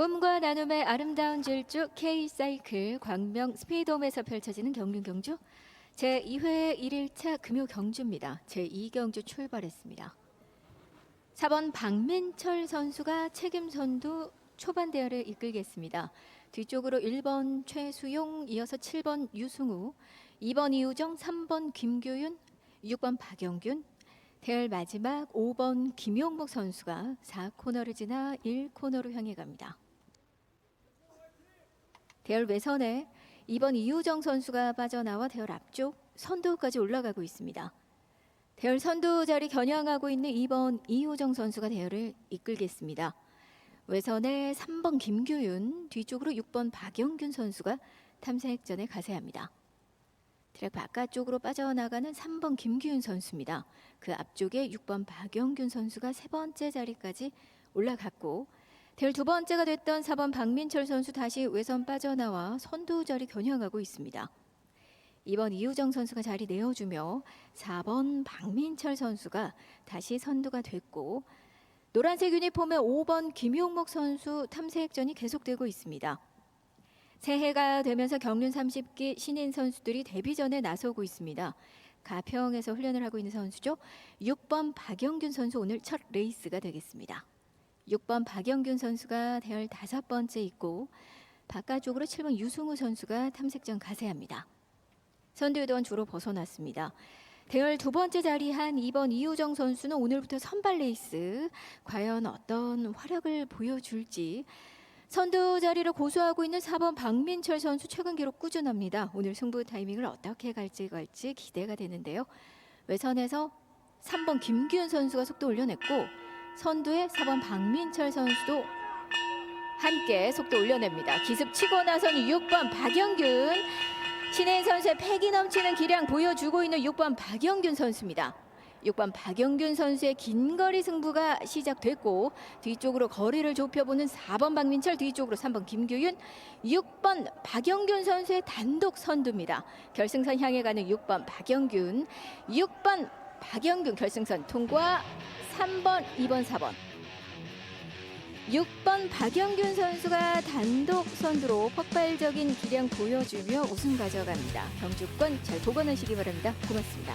꿈과 나눔의 아름다운 질주 K사이클 광명 스피드홈에서 펼쳐지는 경륜 경주 제2회 1일차 금요 경주입니다. 제2경주 출발했습니다. 4번 박민철 선수가 책임 선두 초반 대열을 이끌겠습니다. 뒤쪽으로 1번 최수용, 이어서 7번 유승우, 2번 이우정, 3번 김규윤, 6번 박영균, 대열 마지막 5번 김용목 선수가 4코너를 지나 1코너로 향해 갑니다. 대열 외선에 2번 이우정 선수가 빠져나와 대열 앞쪽 선두까지 올라가고 있습니다. 대열 선두 자리 겨냥하고 있는 2번 이우정 선수가 대열을 이끌겠습니다. 외선에 3번 김규윤, 뒤쪽으로 6번 박영균 선수가 탐색전에 가세합니다. 트랙 바깥쪽으로 빠져나가는 3번 김규윤 선수입니다. 그 앞쪽에 6번 박영균 선수가 세 번째 자리까지 올라갔고 대열 두 번째가 됐던 4번 박민철 선수 다시 외선 빠져나와 선두 자리 겨냥하고 있습니다. 2번 이우정 선수가 자리 내어주며 4번 박민철 선수가 다시 선두가 됐고 노란색 유니폼의 5번 김용목 선수 탐색전이 계속되고 있습니다. 새해가 되면서 경륜 30기 신인 선수들이 데뷔전에 나서고 있습니다. 가평에서 훈련을 하고 있는 선수죠. 6번 박영균 선수 오늘 첫 레이스가 되겠습니다. 6번 박영균 선수가 대열 다섯 번째 있고 바깥쪽으로 7번 유승우 선수가 탐색전 가세합니다. 선두유도원 주로 벗어났습니다. 대열 두 번째 자리한 2번 이우정 선수는 오늘부터 선발 레이스 과연 어떤 활약을 보여줄지 선두 자리를 고수하고 있는 4번 박민철 선수 최근 기록 꾸준합니다. 오늘 승부 타이밍을 어떻게 갈지 갈지 기대가 되는데요. 외선에서 3번 김규현 선수가 속도 올려냈고 선두에 4번 박민철 선수도 함께 속도 올려냅니다. 기습 치고 나선 6번 박영균 신인 선수의 패기 넘치는 기량 보여주고 있는 6번 박영균 선수입니다. 6번 박영균 선수의 긴 거리 승부가 시작됐고 뒤쪽으로 거리를 좁혀보는 4번 박민철 뒤쪽으로 3번 김규윤 6번 박영균 선수의 단독 선두입니다. 결승선 향해 가는 6번 박영균 6번 박영균 결승선 통과 3번 2번 4번 6번 박영균 선수가 단독 선두로 폭발적인 기량 보여주며 우승 가져갑니다. 경주권 잘 보관하시기 바랍니다. 고맙습니다.